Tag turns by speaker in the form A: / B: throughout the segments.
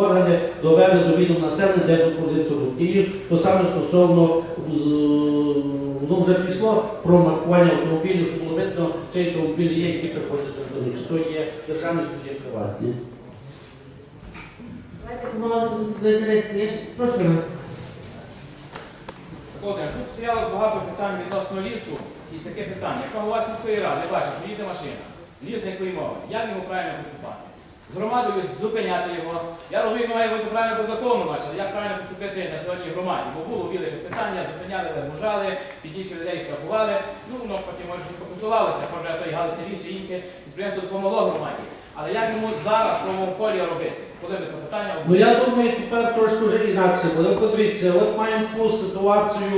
A: Органи довели до відома населення, де знаходиться. І то саме стосовно воно вже пішло про маркування автомобілів, щоб було видно, цей автомобіль є, які приходять до них. Чи то є державний, чи є приватний.
B: Прошу вас.
C: Володимир, тут стояло багато питань відносно лісу і таке питання. Якщо голова сільської ради бачить, що їде машина, ліс не клеймований, як йому правильно поступати? З громадою зупиняти його. Я розумію, має бути правильно по закону, бачили, як правильно поступити на сьогодні громаді. Бо було біле ще питання, зупиняли, вигружали, підійшли людей штрафували. Ну, воно потім може фокусувалося, може той галиця ліс чи інше підприємство допомогло громаді. Але як йому зараз в правовому полі робити? Коли ви це питання
A: Ну я думаю, тепер трошки вже інакше буде. От Подивіться, от маємо ту ситуацію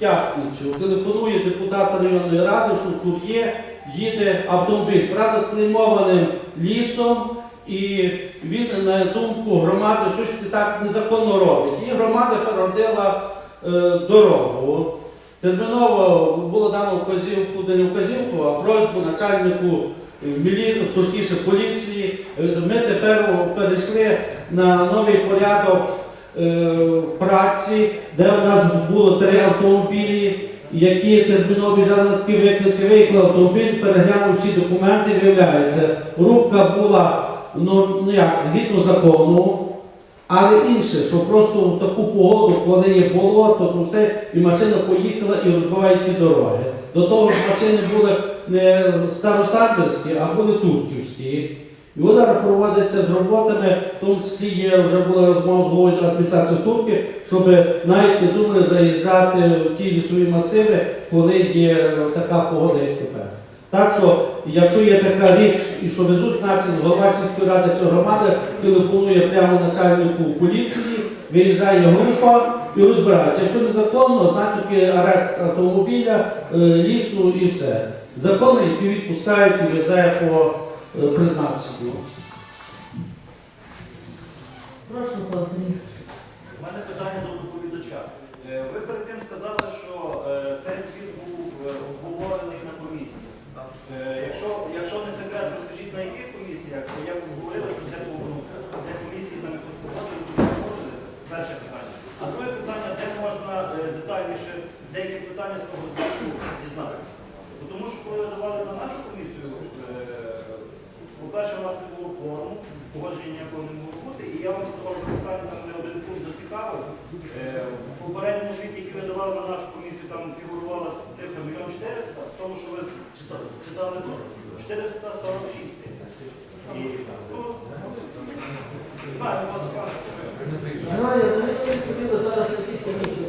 A: тягнучу. Телефонує депутат районної ради, що тут є, їде автомобіль, правда, з клеймованим лісом, і він, на думку громади, щось так незаконно робить. І громада перегородила е, дорогу. Терміново було дано вказівку, не вказівку, а просьбу начальнику мілі... точніше поліції. Е, Ми тепер перейшли на новий порядок е, праці, де у нас було три автомобілі, які терміново взяли на такі виклики, викликав автомобіль, переглянув всі документи, виявляється, рубка була ну, ну як, згідно закону, але інше, що просто в таку погоду, коли є болото, то все, і машина поїхала і розбиває ті дороги. До того ж машини були не старосамбірські, а були турківські. І ось зараз проводиться з роботами, в тому числі є, вже була розмова з головою адміністрації турки, щоб навіть не думали заїжджати в ті лісові масиви, коли є така погода, як тепер. Так що, якщо є така річ, і що везуть, значить голова сільської ради чи громади телефонує прямо начальнику поліції, виїжджає група і розбирається. Якщо незаконно, значить є арешт автомобіля, е, лісу і все. Закони, які відпускають і везе по е, призначенню.
B: Прошу Сергій.
D: У мене питання до доповідача. Е, Ви перед тим сказали, що цей звіт був обговорений Якщо, якщо не секрет, розкажіть на яких комісіях, бо як ви говорили, це де, по- де комісії якось погодилися, не погодилися. Перше питання. А друге питання, де можна е, детальніше деякі питання з того звіту дізнатися. Тому що коли давали на нашу комісію, е, по-перше, у нас не було кворуму, погодження ніякого не могло бути, і я вам задавав запитання, там мене один пункт зацікавив. Е, В попередньому звіті, який ви давали на нашу комісію, там фігурувала цифра 1 мільйон 400, в тому, що ви читали, читали 446 тисяч. І, ну, не знаю, у вас.
E: Знаю, ми хотіли зараз на комісії.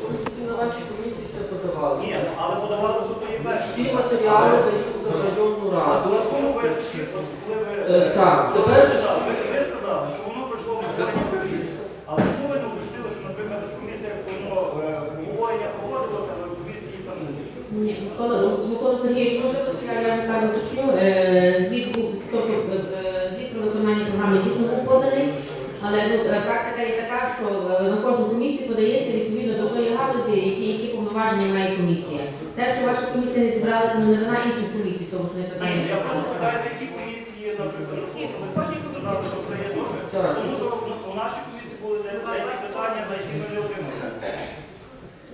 E: Вашій комісії це подавали.
D: Ні, ну, але подавали за тої
E: Всі матеріали даються в районну раду.
D: на своєму виступі, коли ви...
E: Е, так, тепер же
D: ж ви сказали, що воно пройшло обговорення комісії. Але чому ви не уточнили, що, наприклад, в комісіях воно е, обговорення проводилося, але в комісії там не було?
B: Ні, Микола, Микола Сергійович, можливо, я, я вам так уточню. Е, Звіт був, тобто е, е, звіт про виконання програми дійсно був поданий, але ну, е, практика є така, що е, на кожну комісію подається відповідно до тої галузі, які, які повноваження має комісія. Те, що ваша зібралася, ну не вина інших комісій, тому що не
D: Ні, я просто питаюся, які комісії, наприклад, заслухали, сказали, що все є добре.
E: Так.
D: Тому що ну, у нашій комісії були деякі питання, на які ми не отримали.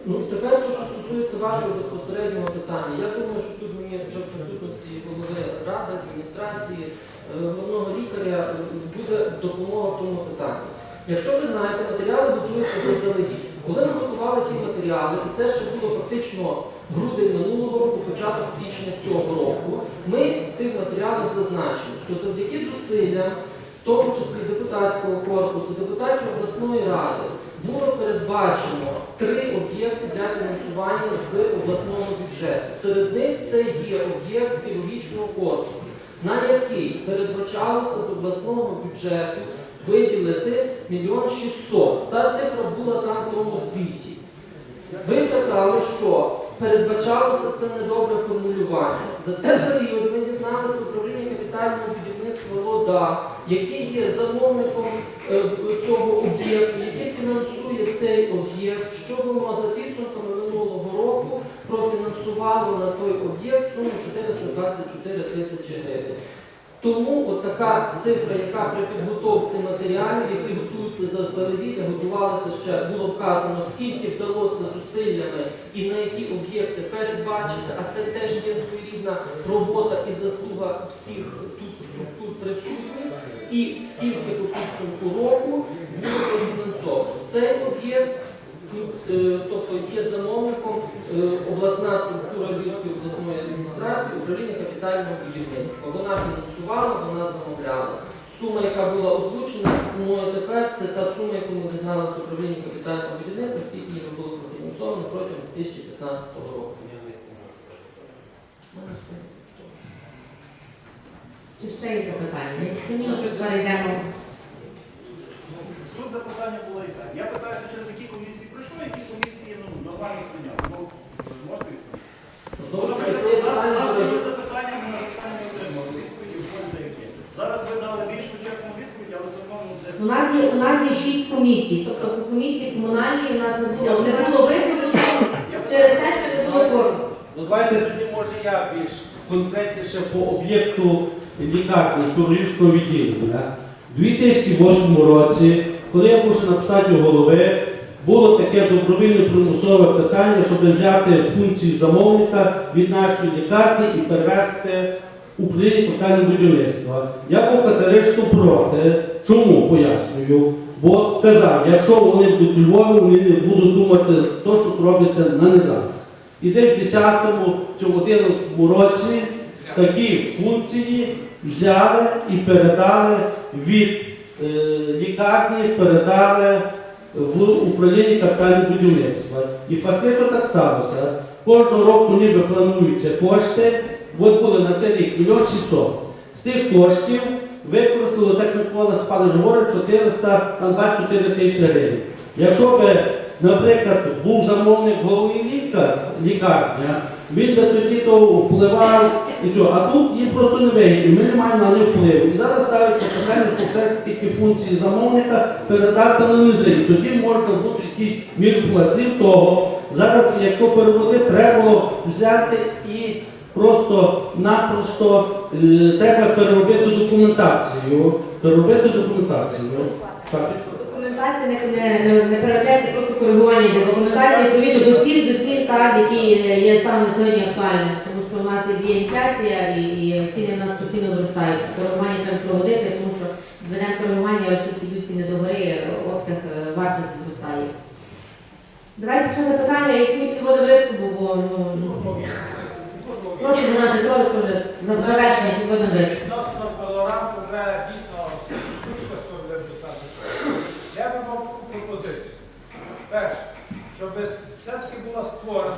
E: Ну тепер то, що стосується вашого безпосереднього питання. Я думаю, що тут мені вже в присутності голови ради, адміністрації, е, головного лікаря е, буде допомога в тому питанні. Якщо ви знаєте, матеріали готуються заздалегідь. Коли ми готували ті матеріали, і це ще було фактично грудень минулого року, початок січня цього року, ми в тих матеріалах зазначили, що завдяки зусиллям, в тому числі депутатського корпусу, депутатів обласної ради, було передбачено три об'єкти для фінансування з обласного бюджету. Серед них це є об'єкт хірургічного корпусу, на який передбачалося з обласного бюджету виділити мільйон шістсот. Та цифра була там в тому звіті. Ви казали, що передбачалося це недобре формулювання. За цей період ми дізналися управління капітального будівництва ВОДА, який є замовником е, цього об'єкту, який фінансує цей об'єкт, що воно за підсумками минулого року профінансувало на той об'єкт суму 424 тисячі гривень. Тому отака цифра, яка при підготовці матеріалів, які готуються заздалегідь, готувалися ще, було вказано, скільки вдалося зусиллями і на які об'єкти передбачити, а це теж є своєрідна робота і заслуга всіх тут структур присутніх, і скільки по підсумку року було профінансовано. Цей об'єкт тобто є замовником е, обласна структура Львівської обласної адміністрації, управління капітального будівництва. Вона фінансувала, вона замовляла. Сума, яка була озвучена, мною тепер, це та сума, яку ми дізналися з управління капітального будівництва, скільки її було профінансовано протягом 2015 року.
B: Чи ще є запитання? Якщо ні, то перейдемо.
D: Суть запитання було і так. Я питаюся, через які пройшло, які комісії ну, можете Нас
E: що
D: були запитання, ми на запитання отримали. Відповіді вже деякі. Зараз ви дали більш вичерпну відповідь, але все одно десь...
B: У нас є у нас є шість комісій. Тобто по комісії комунальній у нас не було не було визначено через те, що не було кворуму.
A: Ну давайте тоді може я більш конкретніше по об'єкту лікарні хірургічного відділення. У 2008 році, коли я мушу написати голови, було таке добровільне примусове питання, щоб взяти функції замовника від нашої лікарні і перевести у управління капітального будівництва. Я був категорично проти. Чому пояснюю? Бо казав, якщо вони будуть у Львові, вони не будуть думати те, що робиться на низах. І де в 10-му, цьому 11 році такі функції взяли і передали від е, лікарні, передали в управління капітального будівництва. І фактично так сталося. Кожного року ніби плануються кошти, от були на цей рік мільйон 600. З тих коштів використали, так Микола Спалич говорить, 400, там 24 тисячі гривень. Якщо би, наприклад, був замовник головний лікар, лікарня, він би тоді то впливав і що, а тут їм просто не вигідні, ми не маємо на них впливу. І зараз ставиться питання, що все таки функції замовника передати на низи. Тоді можна бути якісь міри впливу. Того, зараз, якщо переводити, треба було взяти і просто-напросто е, треба переробити документацію. Переробити документацію. Так.
B: Документація не, не, не, переробляється, просто коригування йде. Документація відповідно до цін, до цін, так, які є станом на сьогодні актуальні. Тому що у нас є інфляція і, і ціни в нас постійно зростають. Коригування треба проводити, тому що ведемо коригування, оскільки йдуть ціни до гори, обсяг е, вартості зростає. Давайте ще запитання, які підводимо риску, бо ну, прошу донати трошки вже за завершення підводимо риску.
F: Відносно пилорамку вже дійсно швидко буде писати. Я би мав таку пропозицію. Перше, щоб все-таки була створена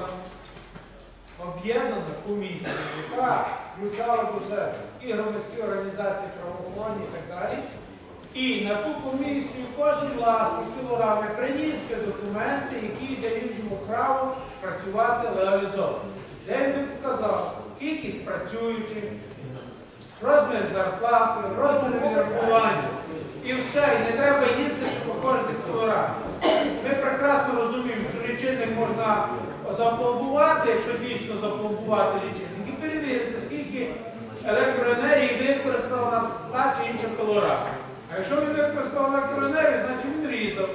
F: об'єднана комісія, яка включала до себе і громадські організації правоохоронні і так далі. І на ту комісію кожен власник пилорами приніс документи, які дають йому право працювати легалізовано. Де він показав кількість працюючих, розмір зарплати, розмір відрахування. І все, і не треба їздити по кожних колорах. Ми прекрасно розуміємо, лічильник можна запломбувати, якщо дійсно запломбувати лічильник, і перевірити, скільки електроенергії використав на та чи інша колора. А якщо він використав електроенергію, значить він різав.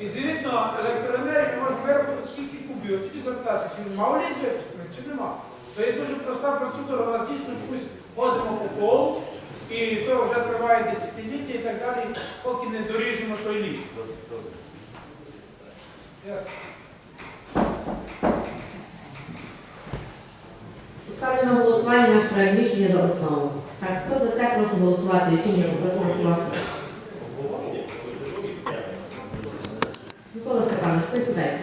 F: І звідно електроенергії можна виробити скільки кубів. Тоді запитати, чи він мав ліз випустити, чи нема. Це є дуже проста процедура, у нас дійсно чомусь ходимо по колу, і то вже триває десятиліття і так далі, поки не доріжемо той ліс.
B: Наш проект рішення за. Так, хто за це, прошу голосувати. Тім'я, прошу голосувати. Микола Степанович, присідайте.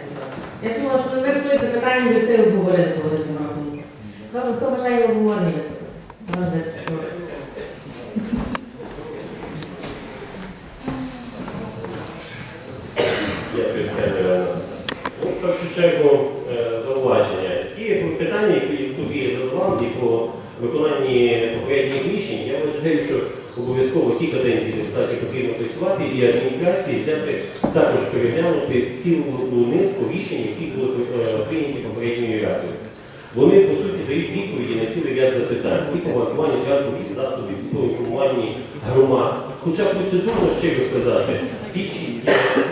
B: Я думала, що ви все запитання вже все обговорили, коли ви зробили. Добре, хто бажає обговорення виступити? Добре, добре.
G: Дякую, Тетяна Івановна. Ну, В першу чергу е, зауваження. Ті питання, які тут є задавані по виконанні попередніх рішень, я вважаю, що обов'язково ті каденції депутатів потрібно працювати і адміністрації взяти також переглянути цілу низку рішень, які були е, прийняті попередньою радою. Вони по суті дають відповіді на цілий ряд запитань. І по вартуванню транспортних засобів, і по інформуванні громад. Хоча процедурно ще би сказати, більшість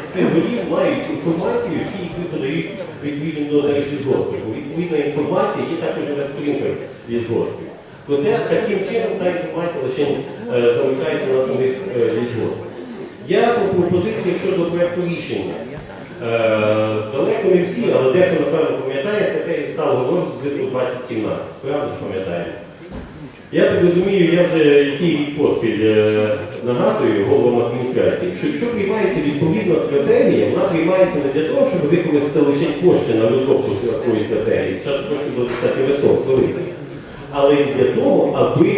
G: співголів мають інформацію, які їх подають відповідно до лісгоспів. Відповідна інформація є також на сторінках лісгоспів. Проте таким чином та інформація лише е, залишається на самих е. Я по пропозиції щодо проєкту рішення. Е, далеко не всі, але дехто, напевно, пам'ятає статтею сталого розвитку 2017. Правда ж пам'ятаємо? Я так розумію, я вже який поспіль е, нагадую головам адміністрації, що якщо приймається відповідна стратегія, вона приймається не для того, щоб використати лише кошти на розробку такої стратегії, кошти до достатньо високо, але й для того, аби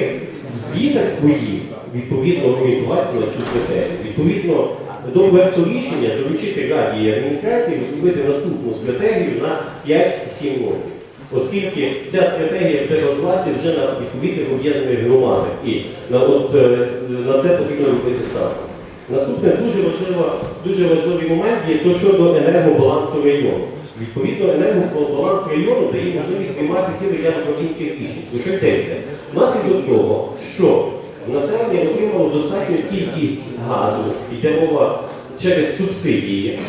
G: в звітах своїх відповідно орієнтуватися на цю стратегію. Відповідно до проекту рішення доручити раді і адміністрації розробити наступну стратегію на 5-7 років. Оскільки ця стратегія розвиватися вже на відповідних об'єднаних громадах. І на, от, е, на це потрібно робити ставку. Наступне дуже важливо, дуже важливий момент є то щодо енергобалансу району. Відповідно, енергобаланс району дає можливість приймати цілий ряд управлінських рішень. Про що йдеться? Внаслідок того, що населення отримало достатню кількість газу, йде мова через субсидії.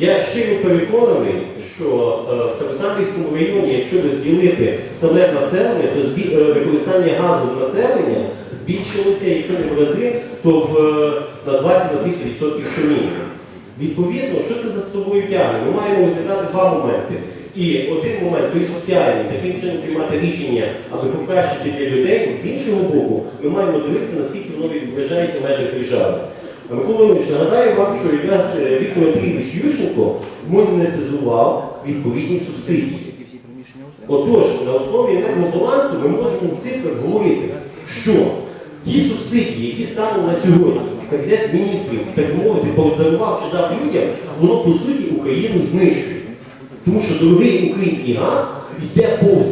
G: Я щиро переконаний, що е, в Старосамбійському районі, якщо розділити саме населення, то е, використання газу з населення збільшилося, якщо не в рази, то в, е, на 20-30% щомісяця. Відповідно, що це за собою тягне? Ми маємо розглядати два моменти. І один момент той соціальний, таким чином приймати рішення, аби покращити для людей. З іншого боку, ми маємо дивитися, наскільки воно відображається в межах держави. Микола Леонідович, нагадаю вам, що якраз е, Віктор Андрійович Ющенко монетизував відповідні субсидії. Отож, на основі енергобалансу ми можемо в цифрах говорити, що ті субсидії, які стануть на сьогодні, Кабінет міністрів, так мовити, подарував чи дав людям, воно по суті Україну знищує. Тому що дорогий український газ йде повз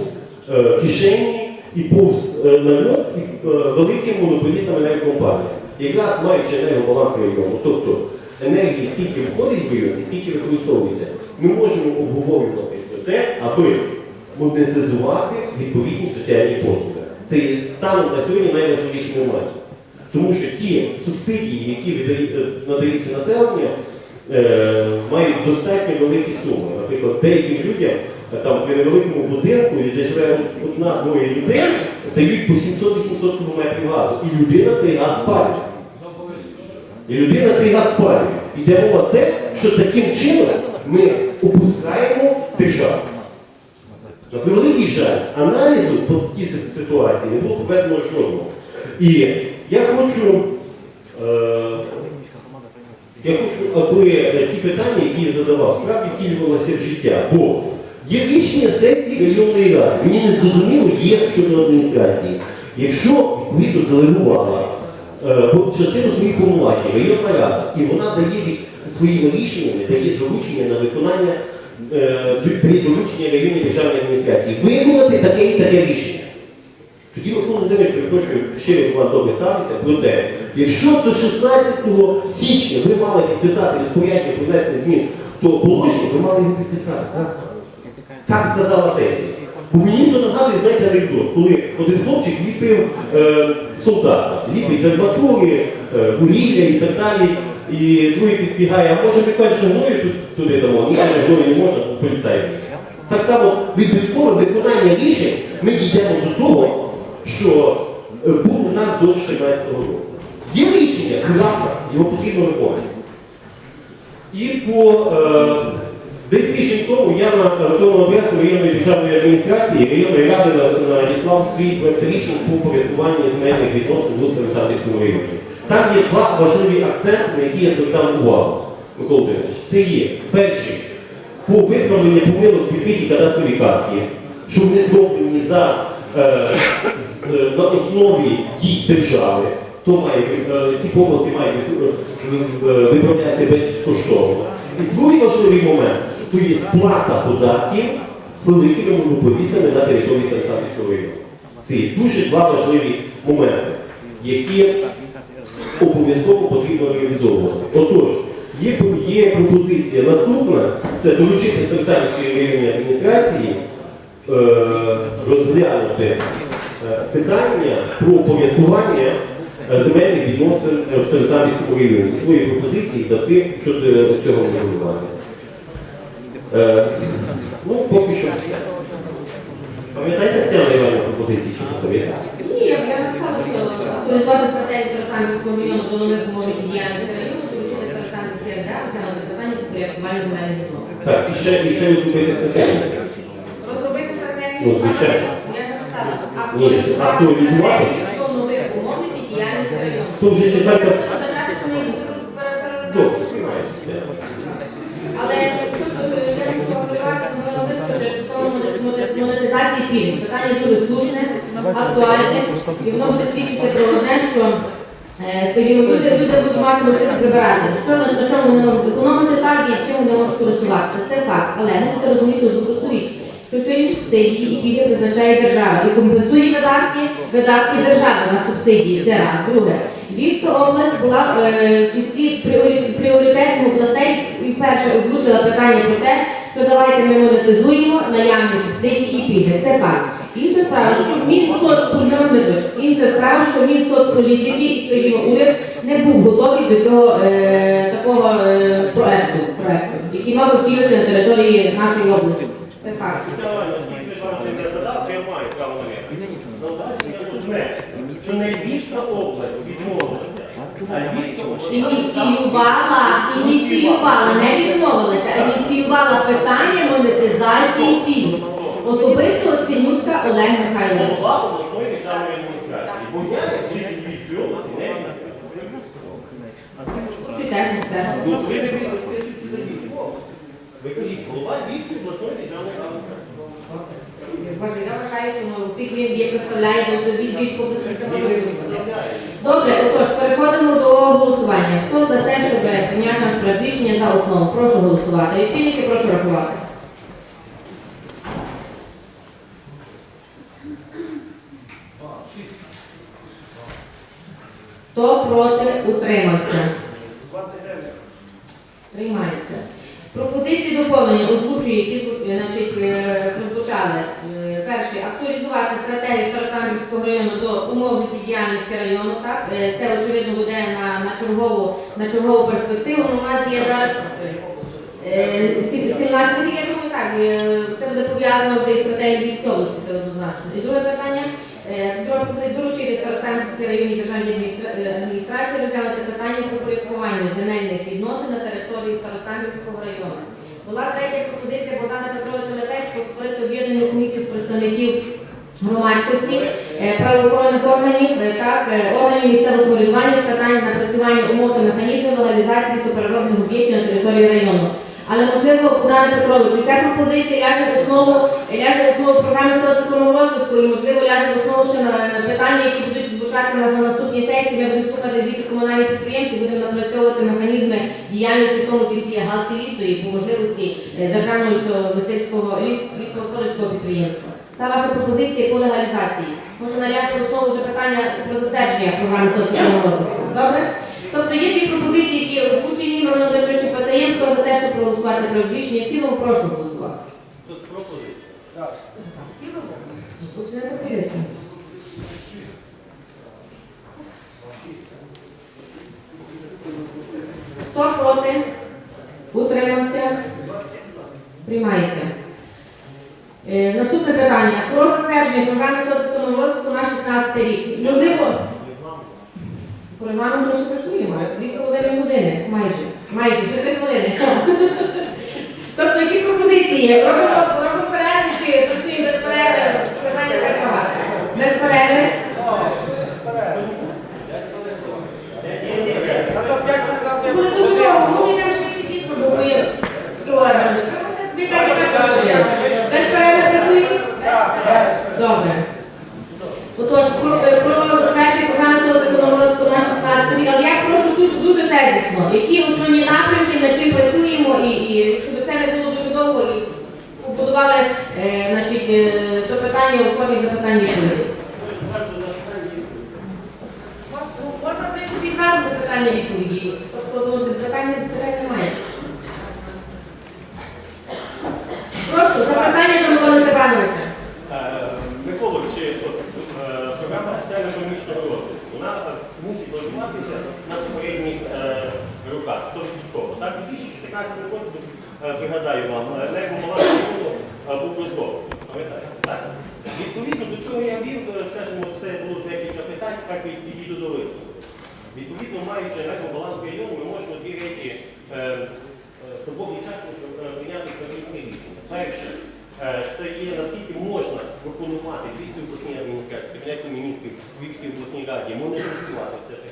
G: е, кишені і повз е, нальот е, великим монополістам енергокомпаніям. Якраз маючи енергобаланс району, тобто енергії скільки входить в район і скільки використовується, ми можемо обговорювати про те, аби монетизувати відповідні соціальні послуги. Це є станом на сьогодні найважливіший момент. Тому що ті субсидії, які надаються населенню, е, мають достатньо великі суми. Наприклад, деяким людям там при невеликому будинку, де живе одна-двоє людей, дають по 700-800 км газу. І людина цей газ спалює. І людина цей газ спалює. Іде мова те, що таким чином ми опускаємо державу. На превеликий жаль, аналізу по тій ситуації не було проведено жодного. І я хочу, е, я хочу, аби е, ті питання, які я задавав, справді втілювалося в життя. Бо є рішення сесії районної ради. Мені не зрозуміло є щодо адміністрації. Якщо відповідно делегувала е, частину своїх повноважень районна рада, і вона дає своїми рішеннями, дає доручення на виконання е, доручення районній державній адміністрації виконати таке і таке рішення. Тоді Микола Володимирович, перепрошую, щиро до вас добре ставлюся, проте, якщо до 16 січня ви мали підписати розпорядження про внесення змін до положення, ви мали його підписати. Так, так сказала сесія. Бо мені то нагадує, знаєте, анекдот, коли один хлопчик ліпив е, солдата, ліпить з арматури, е, вугілля і так далі, і другий підбігає, а може ви кажете, гною тут туди дамо, ні, гною не можна, поліцай. Так само від виконання рішень ми дійдемо до того, що е, був у нас до 14 року. Є рішення, крапка, його потрібно виконувати. І по е, десь тиждень тому я на електронну адресу районної державної адміністрації районної ради надіслав свій рішень по порядкуванню земельних відносин в Уставі-Сандівському районі. Там є два важливі акценти, на які я звертав увагу. Микола Володимирович. Це є перший по виправленню помилок відкритій кадастровій карті, що вони зроблені за е, з- е, на основі дій держави, то має е, ті помилки мають е, виправлятися безкоштовно. І другий важливий момент то є сплата податків великими монополістами на території Станіславського району. Це є дуже два важливі моменти, які обов'язково потрібно реалізовувати. Отож, є, є пропозиція наступна, це доручити Станіславської районній адміністрації е, розглянути е, питання про порядкування е, земельних відносин е, в Старозамівському районі. Свої пропозиції дати щодо цього регулювання. Е, Ну, поки що. Пам'ятаєте Тетяна Іванівна пропозиції чи не пам'ятаєте?
B: Ні, я б сказала, що актуалізувати стратегію Тарасанівського району до нових умов діяльності району, включити Тарасанівський район, розглянути питання по порядкуванню земельних відносин.
G: Так, і ще, і ще розробити стратегію.
B: Розробити стратегію,
G: Ну, звичайно.
B: я ж сказала,
G: Ні, актуалізувати.
B: стратегію до нових умов діяльності району.
G: Тут вже читайте.
B: Початися ми їх переробляти.
G: Добре, приймається.
B: Але якщо е, я не хочу говорити, то монетизації пільг. Питання дуже слушне, актуальне, і воно буде свідчити про одне, що скажімо, люди, люди будуть мати можливість вибирати, що на, чому вони можуть зекономити, так і чим вони можуть користуватися. Це факт. Але мусите розуміти одну просту річ, що сьогодні субсидії і пільги призначає держава і компенсує видатки, видатки держави на субсидії. Це раз. Друге. Львівська область була е, в числі пріоритетних областей і перше озвучила питання про те, що давайте ми монетизуємо наявні субсидії і пільги. Це факт. Інша справа, що Мінсоцполітики, інша справа, що Мінсоцполітики і, скажімо, уряд не був готовий до цього е, такого е, проекту, проекту, який мав втілити на території нашої області. Це факт.
G: Що Львівська область відмовилася,
B: Ініціювала, ініціювала, не відмовилася, а ініціювала питання монетизації пільг. Особисто оцінюшка Олег Михайлович.
G: голова обласної державної адміністрації. Бо я, житель Львівської області, не відмовляю.
B: Читайте теж.
G: Ну, ви не відповідаєте за Львівську. Ви кажіть, голова Львівської обласної державної адміністрації.
B: Я вважаю, що тих він є представляє військового
G: Він не представляє.
B: Добре, отож, переходимо до голосування. Хто за те, щоб прийняти наш рішення за основу? Прошу голосувати. Лічильники прошу рахувати. Хто проти утримався?
D: 29.
B: Приймається. Пропозиції доповнення озвучую, які е, значить, е, прозвучали. Е, Перше, актуалізувати стратегію Старокам'янського району до умов життєдіяльності району. Так? Це очевидно буде на, на, чергову, на чергову перспективу. Ну, У нас є зараз е, 17 рік, я думаю, так, це буде пов'язано вже із стратегією військовості, це однозначно. І друге питання. Доручити Старокам'янській районній державній адміністрації розглянути питання про порядкування земельних відносин на території Старокам'янського району. Була третя пропозиція Богдана Петровича Летецького створити об'єднану комісію представників громадськості, е, правоохоронних органів, е, так, е, органів місцевого самоврядування з питань напрацювання умов та механізмів легалізації суперробних об'єктів на території району. Але можливо, Богдане Петровичу, ця пропозиція ляже в основу, ляже в основу програми соціального розвитку і можливо ляже в основу ще на питання, які будуть звучати на на наступній сесії. Ми будемо слухати звіти комунальних підприємців, будемо напрацьовувати механізми діяльності, в тому числі галки лісу і по можливості е, державного цього мисливського ліс- підприємства. Та ваша пропозиція по легалізації. Може наляжти в основу вже питання про затвердження програми соціального розвитку. Добре? Тобто є дві пропозиції, які озвучені, Роман Петрович Пацієнтко за те, щоб проголосувати про рішення в цілому, прошу голосувати.
G: Тут пропозиція.
B: В цілому? Пропозиція. Хто проти? Утримався? Приймається. Е, наступне питання. Про затвердження програми розвитку на 16 рік. Можливо, по регламенту ми ще працюємо, дві з половиною години, майже. Майже, три хвилини. Тобто, які пропозиції є? Робимо, робимо перерву чи працюємо без перерви? Питання так багато. Без перерви? Буде дуже довго, може йдемо швидше дійсно, бо ми є кілометрами. Ви так і так робите. Без перерви працюємо? Добре. Отож, про, про затвердження програми соціального розвитку на 16 рік, але я прошу дуже, дуже які основні напрямки, над чим працюємо, і, і щоб це не було дуже довго, і побудували е, значить, е, запитання у формі запитання відповіді. Можна, прийти запитання відповіді. Тобто, ну, запитання
G: 2014 році, е, пригадаю вам, е, енергобаланс району е, був бездоговірний. Пам'ятаєте? Відповідно до чого я вів, е, скажімо, це було декілька питань, так і до висновку. Відповідно, маючи енергобаланс району, ми можемо дві речі е, е, в глибокий час е, прийняти комісні рішення. Перше, це є наскільки можна пропонувати Львівській обласній адміністрації, Кабінету міністрів, Львівській обласній раді, монетизувати все таки е,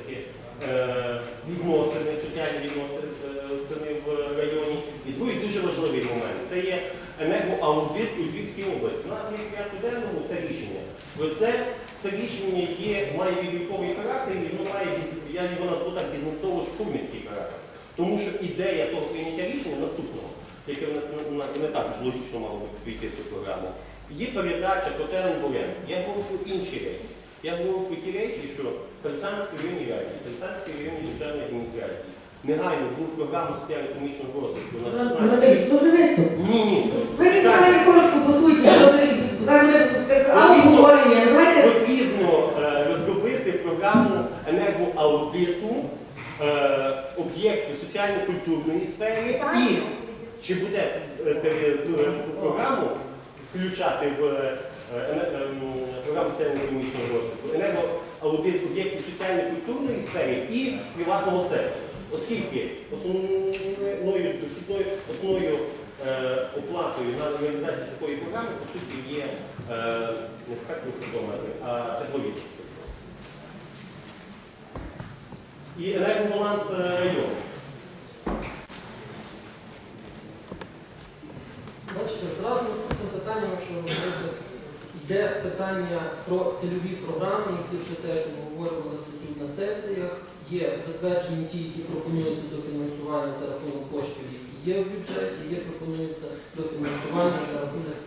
G: відносини, соціальні відносини в районі. І другий дуже важливий момент це є енергоаудит у Львівській області. В порядку денному це рішення. Це, це рішення є, має відвійковий характер і воно має, я його назву так, бізнесово-штурмівський характер. Тому що ідея того прийняття рішення наступного, яке не, не, також логічно мало би війти в цю програму, є передача котелень в. Я говорю про інші речі. Я говорю про ті речі, що Старосамській районній раді, Старосамській районній державній адміністрації негайно був програму соціально-економічного розвитку. на 16
B: дуже виступ.
G: Ні, ні.
B: Ви відправили коротко по суті, обговорення.
G: Потрібно розробити програму енергоаудиту е, об'єктів соціально-культурної сфери і чи буде е, е, програму включати в е, ене- ем, програму соціально-економічного розвитку, енергоаудит об'єктів соціально-культурної сфери і приватного сектору. Оскільки основною основною е, оплатою на реалізацію такої програми, по суті, є е, не спектр а теплові. І енергобаланс е, району.
E: Бачите, зразу наступним питанням, якщо говорити, йде питання про цільові програми, які вже теж обговорювалися тут на сесіях. Є затверджені ті, які пропонуються до фінансування за рахунок коштів, які є в бюджеті, є пропонуються до фінансування за рахунок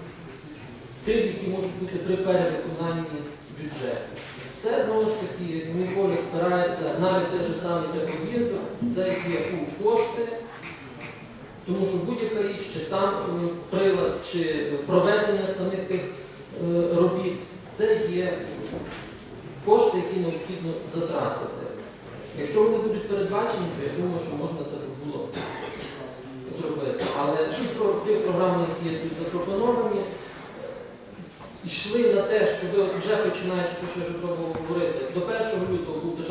E: тих, які можуть бути при перевиконанні бюджету. Все знову ж таки, мій погляд впирається навіть те ж саме тепловізор, це є у кошти. Тому що будь-яка річ, чи сам е, прилад, чи проведення самих тих робіт, це є кошти, які необхідно затратити. Якщо вони будуть передбачені, то я думаю, що можна це було зробити. Але ті, програми, які тут запропоновані, е, йшли на те, що ви вже починаючи те, що я пробував говорити, до 1 лютого фонд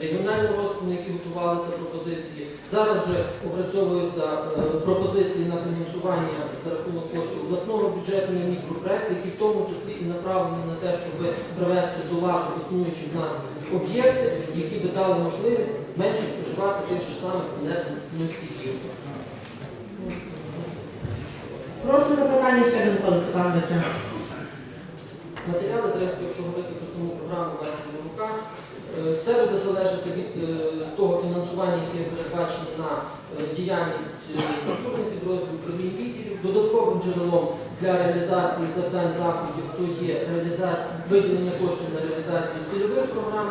E: регіонального розвитку, на які готувалися пропозиції. Зараз вже опрацьовуються е, пропозиції на фінансування за рахунок коштів обласного бюджету на мікропроекти, які в тому числі і направлені на те, щоб привести до ладу існуючі в нас об'єкти, які би дали можливість менше споживати тих же самих енергоносіїв.
B: прошу запитання ще до Миколи Степановича.
E: Матеріали, зрештою, якщо говорити про саму програму Вася Левука, е, все буде залежати від е, того фінансування, яке передбачено на е, діяльність е, структурних підрозділів управлінь відділів. Додатковим джерелом для реалізації завдань заходів то є виділення коштів на реалізацію цільових програм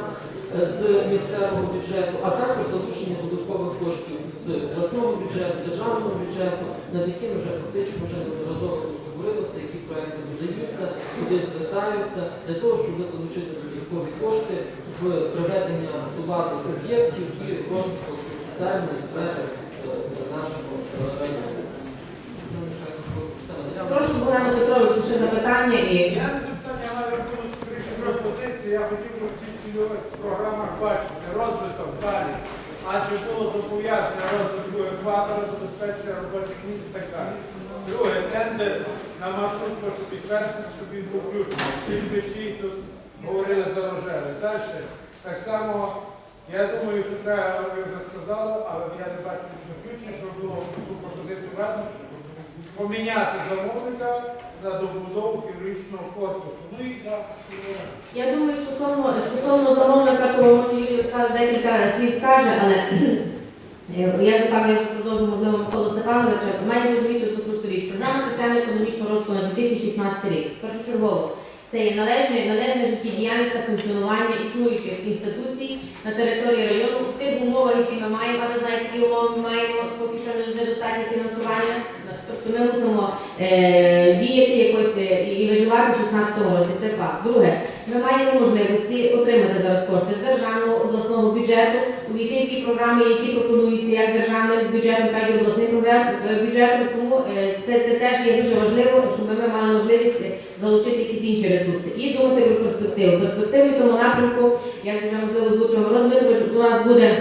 E: е, з місцевого бюджету, а також залучення додаткових коштів з обласного бюджету, державного бюджету, над яким вже фактично вже неодноразово говорилося, які проекти задаються, куди звертаються, для того, щоб залучити додаткові кошти в проведення ладу об'єктів і розвитку соціальної сфери е, нашого району. Ну.
B: Прошу Богдану Петровичу ще запитання і
F: Я хотів би в цих цільових програмах бачити розвиток далі. Адже було зобов'язання розвитку екватора, забезпечення робочих місць і так далі. Друге, тендер на маршрут хочу підтвердити, щоб він був включений. Ті речі тут говорили за рожеве. Далі, так само, я думаю, що треба, ви вже сказали, але я не бачу включення, щоб було цю пропозицію введено, поміняти замовника на добудову хірургічного корпусу. Ну і так.
B: я думаю, стосовно стосовно замовника, то декілька слів скаже, але я ж так я продовжу можливо Миколу Степановича. Маєте розуміти тут просту річ. Програма соціально-економічного розвитку на 2016 рік. Першочергово. Це є належне, належне життєдіяльність та функціонування існуючих інституцій на території району в тих умовах, які ми маємо, а ви знаєте, які умови ми маємо поки що недостатньо фінансування. Тобто ми мусимо е, діяти якось е, і виживати в 16 році. Це факт. Друге, ми маємо можливості отримати зараз кошти з державного обласного бюджету, увійти в ті програми, які пропонуються як державним бюджетом, так і обласним е, бюджетом. Тому е, це, це теж є дуже важливо, щоб ми мали можливість е, залучити якісь інші ресурси і думати про перспективу. Перспективу тому напрямку, як вже можливо звучимо, Дмитрович, у нас буде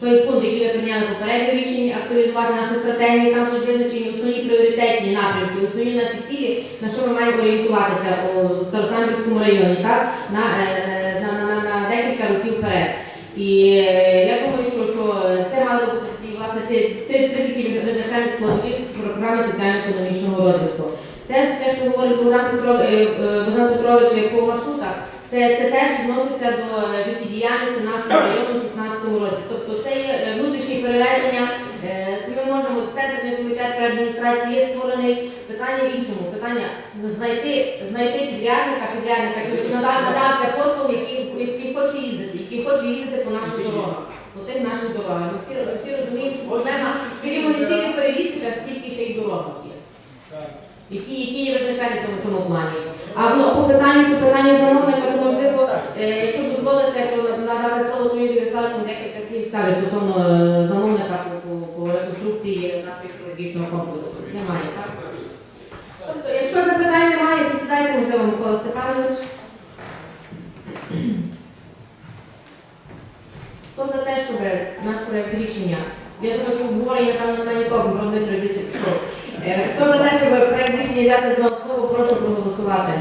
B: той пункт, який ви прийняли попередньо рішення, актуалізувати нашу стратегію, там тут визначені основні пріоритетні напрямки, основні наші цілі, на що ми маємо орієнтуватися у Старосамбірському районі, так, на, е, на, на, на, на декілька років вперед. І е, я думаю, що, що це мало бути власне, три, такі визначальні складові програми соціально-економічного розвитку. Це те, що говорить Богдан Петро- е, е, Богдан Петрович по маршрутах, це, це теж відноситься до е, життєдіяльності нашого району у 2016 році. Тобто це є е, внутрішні переведення, е, ми можемо, центрний комітет при адміністрації є створений, питання в іншому, питання знайти, знайти підрядника, підрядника, чи надати послуг, який, хоче їздити, який хоче їздити по наших дорогах, по тих наших дорогах. Ми всі, всі розуміємо, що проблема, скажімо, не стільки в перевізниках, скільки ще й дорогах є. Які, які є визначальні в цьому плані. А ну, по питанню, по питанню замовника, то можливо, е, якщо дозволите, то надати слово Юрію Віталійовичу декілька слів скажуть стосовно е, замовника по, реконструкції нашого екологічного комплексу. Немає, так? Тобто, якщо запитань немає, то сідайте, можливо, Микола Степанович. Хто за те, щоб наш проект рішення, я думаю, що обговорення там немає нікого, про Дмитро йдеться пішов. Хто за те, щоб проект рішення взяти за основу, прошу проголосувати.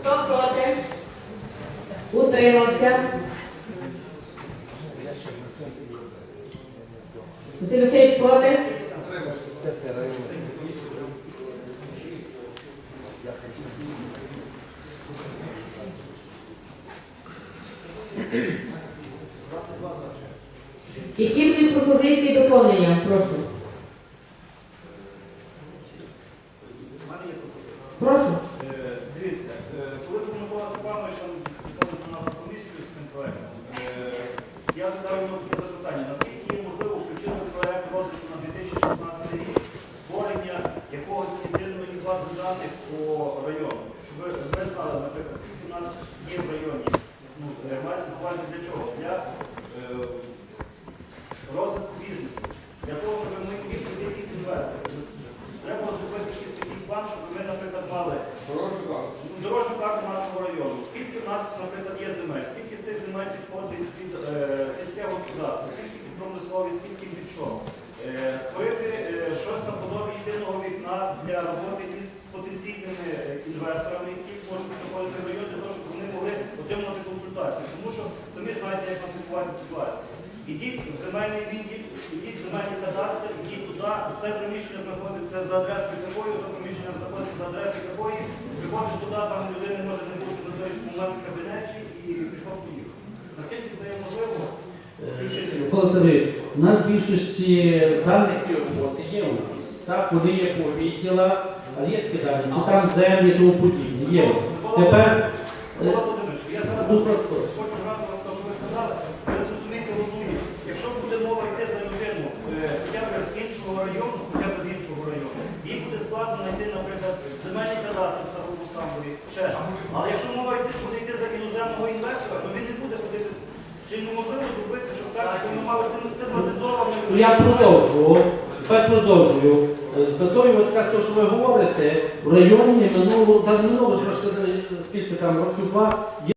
B: Хто проти? Утримався. Василь Васильович проти? Які будуть пропозиції доповнення? Прошу. Прошу.
D: Е, Дивіться, е, коли був Микола Степанович там приходив до нас на комісію з цим проектом, е, я ставив йому таке запитання, наскільки є можливо включити в проект розвитку на 2016 рік створення якогось єдиної бази даних по району, щоб ви ви знали, наприклад, скільки в нас є в районі, ну, е, мається на увазі для чого? Для е, розвитку бізнесу, для того, щоб ми міг туди якісь інвестори. Треба зробити якийсь такий план, щоб ми, наприклад, мали дорожню карту нашого району. Скільки в нас, наприклад, є земель, скільки з тих земель підходить під е, сільське господарство, скільки під промисловість, скільки під що. Е, створити е, щось на подобі єдиного вікна для роботи із потенційними е, інвесторами, які можуть приходити в район для того, щоб вони могли отримати консультацію. Тому що самі знаєте, як у нас відбувається ситуація. Ідіть в земельний відділ, ідіть в земельний кадастр, ідіть туди, це приміщення знаходиться за адресою такою, то приміщення знаходиться за адресою такої, приходиш туди, там людини може не бути на той момент в кабінеті і пішов поїхав. Наскільки це є можливо?
A: Микола Сергійович, у нас в більшості даних і роботи є у нас. Так, вони є по відділах, а є дані, чи там землі тому подібне. Є. Тепер
D: Микола Володимирович, я зараз
A: Ну,
D: хочу
A: просто.
D: одразу те, що ви сказали, ви зрозумієте розумію. Якщо буде мова йти за людину, е, хоча б з іншого району, хоча б з іншого району, їй буде складно знайти, наприклад, земельний кадастр в старому самборі, ще. Але якщо мова йти, буде йти за іноземного інвестора, то він не буде ходити. Чи неможливо зробити, щоб так, щоб ми мали систематизовану...
A: ну, я продовжу. Тепер продовжую. Е, З метою, от якраз те, що ви говорите, в районі минуло, давно, скільки там, років два,